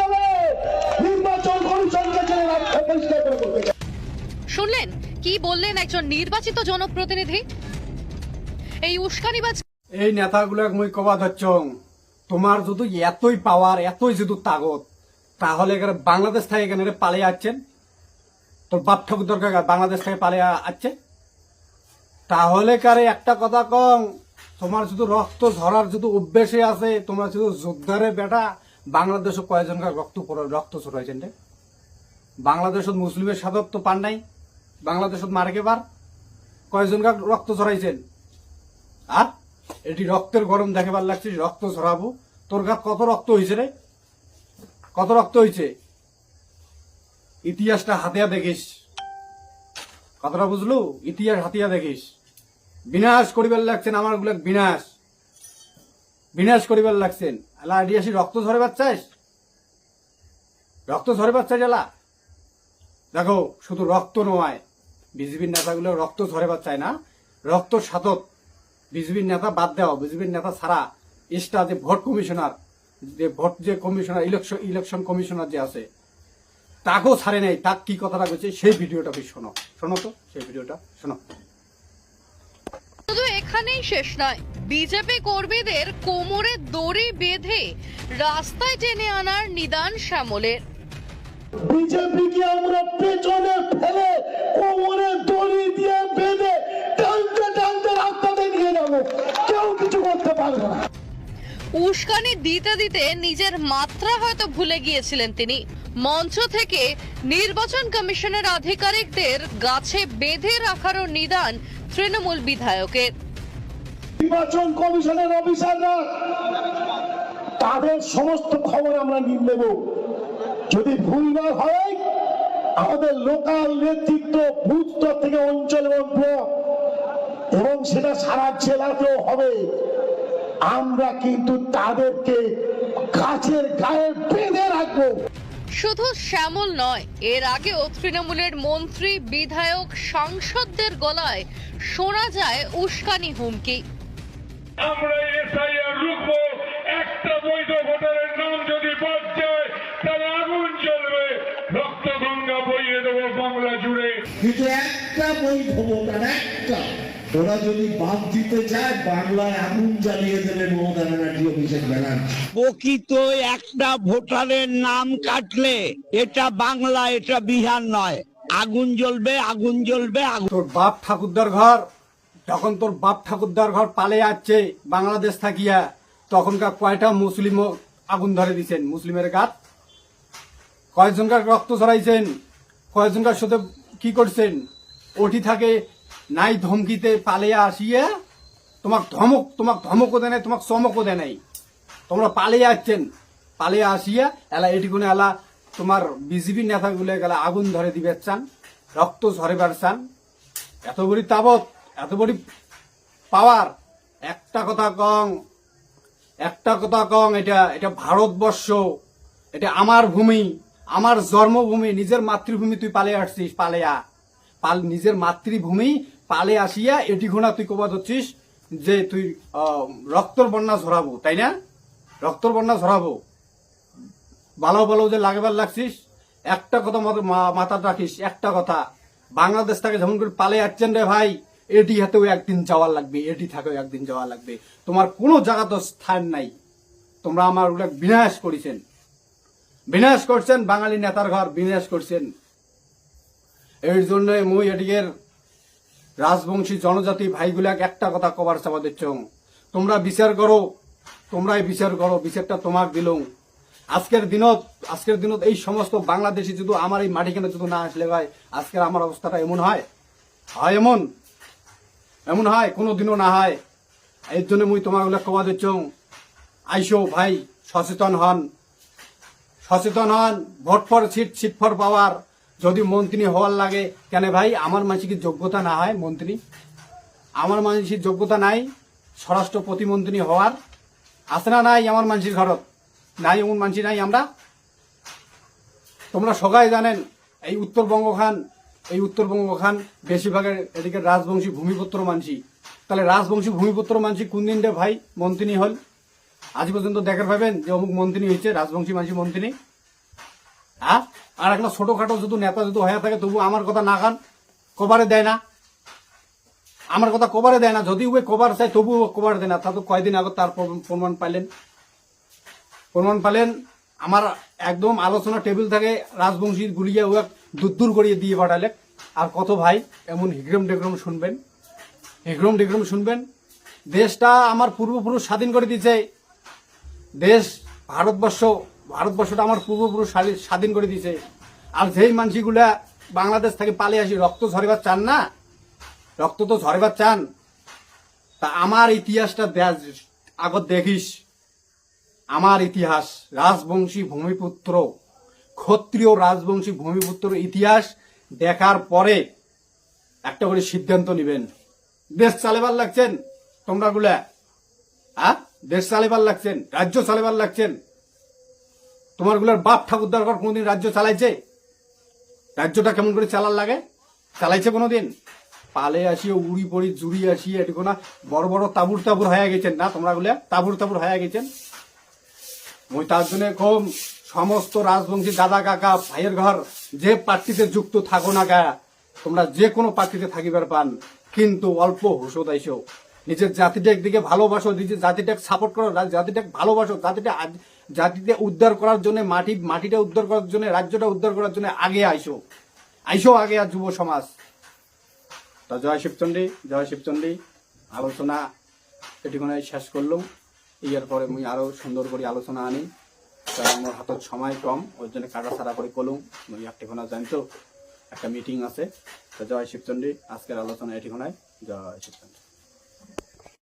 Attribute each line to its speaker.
Speaker 1: যাবে। নির্বাচন কমিশনকে পরিষ্কার করে
Speaker 2: শুনলেন? কি বললেন একজন নির্বাচিত জনপ্রতিনিধি? এই উস্কানিবাজ
Speaker 3: এই নেতাগুলো মুই কবা ধরছং তোমার যদি এতই পাওয়ার এতই যদি তাগত তাহলে এখানে বাংলাদেশ থেকে এখানে পালিয়ে আসছেন? তোর বাপ ঠাকুর দরকার বাংলাদেশ থেকে পালিয়ে আসছে? তাহলে কারে একটা কথা কম তোমার শুধু রক্ত ঝরার শুধু অভ্যেসে আছে, তোমার শুধু যোদ্ধারে বেটা, বাংলাদেশে কয়জনকার রক্ত রক্ত ছড়াইছেন রে? বাংলাদেশত মুসলিমের সাদত তো পান নাই, বাংলাদেশত মারে কেবার কয়জনকার রক্ত ছড়াইছেন? আর? এটি রক্তের গরম দেখাবার লাগছে রক্ত ঝরাবো তোর গাত কত রক্ত হয়েছে রে? কত রক্ত হয়েছে ইতিহাসটা হাতিয়া দেখিস। কথাটা বুঝলু? ইতিহাস হাতিয়া দেখিস। বিনাশ করিবার লাগছেন, আমারগুলা বিনাশ। বিনাশ করিবার লাগছেন। এলা আইডিয়াসি রক্ত ঝরে বাচ্চাস রক্ত ঝরে বাচ্চা জেলা দেখো, শুধু রক্ত নয়, বিজেপির নেতাগুলো রক্ত ঝরে বাচ্চায় না? রক্ত সাতত বিজেপির নেতা বাদ দেওয়া, বিজেপির নেতা ছাড়া এক্সট্রা যে ভোট কমিশনার, যে ভোট যে কমিশনার, ইলেকশন ইলেকশন কমিশনার যে আছে, তাকেও ছাড়ে নাই। তাক কি কথাটা বলছে সেই ভিডিওটা শোনো। শোনো তো, সেই ভিডিওটা শোনো।
Speaker 2: এখানেই শেষ নয়। বিজেপি কর্মীদের কোমরে দড়ি বেঁধে রাস্তায় টেনে আনার নিদান শ্যামলের।
Speaker 1: বিজেপিকে আমরা পেছনে ফেলে কোমরে দড়ি দিয়ে বেঁধে টানতে টানতে রাস্তাতে নিয়ে যাব। কেউ কিছু করতে পারবে না।
Speaker 2: উস্কানি দিতে দিতে নিজের মাত্রা হয়তো ভুলে গিয়েছিলেন তিনি। মঞ্চ থেকে নির্বাচন কমিশনের আধিকারিকদের গাছে বেঁধে রাখারও নিদান তৃণমূল বিধায়কের।
Speaker 1: নির্বাচন কমিশনের অফিসাররা, তাদের সমস্ত খবর আমরা নেব। যদি ভুলভাল হয়, আমাদের লোকাল নেতৃত্ব বুথ থেকে অঞ্চল এবং ব্লক, এবং সেটা সারা জেলাতেও হবে। আমরা কিন্তু তাদেরকে গাছের গায়ে বেঁধে রাখব।
Speaker 2: শুধু শ্যামল নয়, এর আগেও তৃণমূলের মন্ত্রী, বিধায়ক, সাংসদদের গলায় শোনা যায় উস্কানি হুমকি।
Speaker 4: আমরা এসআইআর রুখবো একটা বৈধ ভোটারের নাম যদি বাদ যায় তাহলে আগুন জ্বলবে। রক্ত গঙ্গা বইয়ে দেবো বাংলা জুড়ে।
Speaker 5: কিন্তু একটা বৈধ ভোটার একটা। ওরা যদি বাদ দিতে চায় বাংলায় আগুন জ্বালিয়ে দেবে মমতা ব্যানার্জি অভিষেক ব্যানার্জি।
Speaker 6: প্রকৃত একটা ভোটারের নাম কাটলে এটা বাংলা এটা বিহার নয়। আগুন জ্বলবে আগুন জ্বলবে আগুন
Speaker 3: তোর বাপ ঠাকুরদার ঘর যখন তোর বাপ ঠাকুরদার ঘর পালে যাচ্ছে, বাংলাদেশ থাকিয়া। তখনকার কয়টা মুসলিম আগুন ধরে দিছেন? মুসলিমের গাত? কয়েকজনকার রক্ত ছড়াইছেন? কয়েকজনকার সাথে কি করছেন? ওটি থাকে, নাই ধমকিতে পালিয়ে আসিয়া তোমাক ধমক, তোমাক ধমকও দেয় নাই, তোমাক চমকও দেয় নাই। তোমরা পালিয়ে আসছেন পালিয়ে আসিয়া এলা এটিকুনে এলা তোমার বিজেপি নেতাগুলো গেলা আগুন ধরে দিবে চান, রক্ত ঝরেবার চান। এত বড়ি তাবত এত বড়ি পাওয়ার। একটা কথা কং, একটা কথা কং, এটা এটা ভারতবর্ষ, এটা আমার ভূমি, আমার জন্মভূমি, নিজের মাতৃভূমি তুই পালে আসছিস, পালেয়া। পাল, নিজের মাতৃভূমি পালে আসিয়া এটি ঘোনা তুই কবাদ হচ্ছিস, যে তুই রক্তর বন্যা ঝরাবো, তাই না? রক্তর বন্যা ঝরাবো। ভালো ভালো যে লাগবার লাগছিস, একটা কথা মত- মা- রাখিস, একটা কথা। বাংলাদেশ থেকে যেমন করে পালে আসছেন রে ভাই এটি হাতেও একদিন যাওয়া লাগবে, এটি থাকেও একদিন যাওয়া লাগবে। তোমার কোনো জায়গা তো স্থান নাই। তোমরা আমার ওটা বিনাশ করেছেন। বিনাশ করছেন, বাঙালি নেতার ঘর বিনাশ করছেন। এর জন্য মুই এটিকের রাজবংশী জনজাতি ভাইগুলাক একটা কথা কবার চাপা দিচ্ছ। তোমরা বিচার করো, তোমরাই বিচার করো, বিচারটা তোমাক দিলুম আজকের দিনত আজকের দিনত এই সমস্ত বাংলাদেশি যদি আমার এই মাটিখানে যদি না আসলে ভাই, আজকের আমার অবস্থাটা এমন হয়? হয় এমন? এমন হয় কোনো দিনও না হয়। এর জন্য মুই তোমারগুলা কবা দিচ্ছ। আইসো ভাই, সচেতন হন। সচেতন হন, vote for seat seat for power. যদি মন্ত্রী হওয়ার লাগে, কেন ভাই, আমার মানুষ কি যোগ্যতা না হয়, মন্ত্রী? আমার মানুষের যোগ্যতা নাই, স্বরাষ্ট্র প্রতিমন্ত্রী হওয়ার। আছে না নাই আমার মানুষের ঘরত? নাই এমন মানুষ নাই আমরা? তোমরা সবাই জানেন, এই উত্তরবঙ্গ খান এই উত্তরবঙ্গ খান বেশিরভাগের এদিকে রাজবংশী ভূমিপুত্র মানসি। তাহলে রাজবংশী ভূমিপুত্র মানছি কোন দিন ভাই? মন্ত্রী হল। আজ পর্যন্ত দেখার পাবেন যে অমুক মন্ত্রী হয়েছে, রাজবংশী মাঝি মন্ত্রী হ্যাঁ আর একটা ছোটখাটো যদি নেতা যদি হয়ে থাকে, তবু আমার কথা না খান, কবারে দেয় না। আমার কথা কবারে দেয় না। যদি ওই কবার চাই তবু কবার দেয় না। তা তো কয়দিন আগে তার প্রমাণ- পাইলেন। প্রমাণ পালেন আমার একদম আলোচনা টেবিল থাকে রাজবংশী গুলিয়ে ও দূর দূর করিয়ে দিয়ে পাঠালে। আর কত ভাই, এমন হিগ্রম টেগ্রম শুনবেন? হিগ্রম টেগ্রম শুনবেন? দেশটা আমার পূর্বপুরুষ স্বাধীন করে দিয়েছে। দেশ ভারতবর্ষ, ভারতবর্ষটা আমার পূর্বপুরুষ স্বাধী- স্বাধীন করে দিয়েছে। আর যেই মানসিগুলা বাংলাদেশ থেকে পালিয়ে আসি, রক্ত ঝরিবার চান না? রক্ত তো ঝরিবার চান। তা আমার ইতিহাসটা আগত দেখিস। আমার ইতিহাস, রাজবংশী ভূমিপুত্র ক্ষত্রিয় রাজবংশী ভূমিপুত্র ইতিহাস দেখার পরে একটা করে সিদ্ধান্ত নেবেন। দেশ চালাবার লাগছেন তোমরা গুলা হ্যাঁ দেশ চালেবার লাগছেন? রাজ্য চালাবার লাগছেন? তোমারগুলার বাপ ঠাকুর দরকার কোনোদিন রাজ্য চালাইছে? রাজ্যটা কেমন করে চালার লাগে? চালাইছে কোনোদিন? পালে আসিয়ে উড়ি পড়ি, জুড়ি আসিয়ে এটুকু না, বড় বড় তাবুর তাবুর হয়ে গেছেন না তোমরা গুলা তাবুর তাবুর হয়ে গেছেন? মই তার জন্য কম সমস্ত রাজবংশী দাদা কাকা, ভাইয়ের ঘর যে পার্টিতে যুক্ত থাকো না গা তোমরা যে কোনো পার্টিতে থাকিবার পান, কিন্তু অল্প হুসো দাইছো নিজের জাতিটাক দিকে ভালোবাসো, নিজের জাতিটাকে সাপোর্ট করো জাতিটাকে ভালোবাসো, জাতিটা জাতিটা উদ্ধার করার জন্য, মাটি মাটিটা উদ্ধার করার জন্য, রাজ্যটা উদ্ধার করার জন্য আগে আইসো। আইসো আগে আর যুব সমাজ। তা জয় শিবচন্ডী জয় শিবচন্ডী। আলোচনা এটিখানে শেষ করলাম। ইয়ার পরে মুই আরও সুন্দর করে আলোচনা আনি। কারণ আমার হাতত সময় কম, ওই জন্য কাটা ছাড়া করে কলুম। মুই একটিখানা জানতো একটা মিটিং আছে। তো জয় শিবচন্ডী, আজকের আলোচনা এটিখানায় জয় শিবচন্ডী।